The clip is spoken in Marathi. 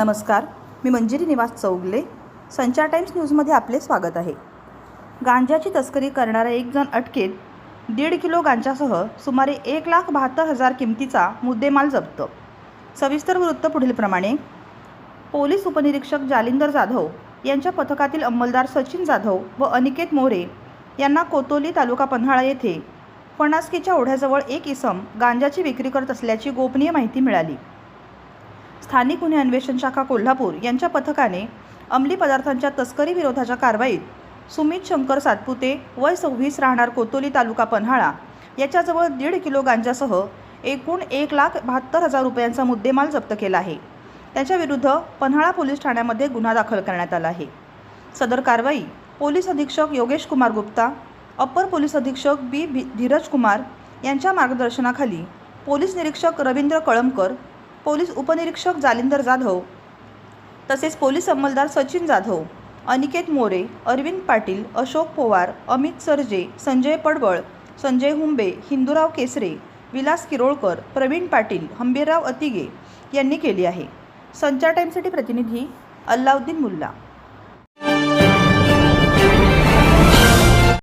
नमस्कार मी मंजिरी निवास चौगले संचार टाइम्स न्यूजमध्ये आपले स्वागत आहे. गांजाची तस्करी करणारा एक जण अटकेत दीड किलो गांजासह सुमारे एक लाख बहात्तर हजार किमतीचा मुद्देमाल जप्त. सविस्तर वृत्त पुढीलप्रमाणे पोलीस उपनिरीक्षक जालिंदर जाधव यांच्या पथकातील अंमलदार सचिन जाधव व अनिकेत मोरे यांना कोतोली तालुका पन्हाळा येथे फणासकीच्या ओढ्याजवळ एक इसम गांजाची विक्री करत असल्याची गोपनीय माहिती मिळाली. स्थानिक गुन्हे अन्वेषण शाखा कोल्हापूर यांच्या पथकाने अंमली पदार्थांच्या तस्करी विरोधाच्या कारवाईत सुमित शंकर सातपुते वय सव्वीस राहणार कोतोली तालुका पन्हाळा याच्याजवळ दीड किलो गांजासह एकूण एक लाख बहात्तर हजार रुपयांचा मुद्देमाल जप्त केला आहे. त्याच्याविरुद्ध पन्हाळा पोलीस ठाण्यामध्ये गुन्हा दाखल करण्यात आला आहे. सदर कारवाई पोलीस अधीक्षक योगेश कुमार गुप्ता अप्पर पोलीस अधीक्षक बी धीरज कुमार यांच्या मार्गदर्शनाखाली पोलीस निरीक्षक रवींद्र कळमकर पोलीस उपनिरीक्षक जालिंदर जाधव तसेच पोलीस अंमलदार सचिन जाधव अनिकेत मोरे अरविंद पाटील अशोक पवार अमित सरजे संजय पडवळ संजय हुंबे हिंदूराव केसरे विलास किरोळकर प्रवीण पाटील हंबीरराव अतिगे यांनी केली आहे. संचार टाईमसाठी प्रतिनिधी अल्लाउद्दीन मुल्ला.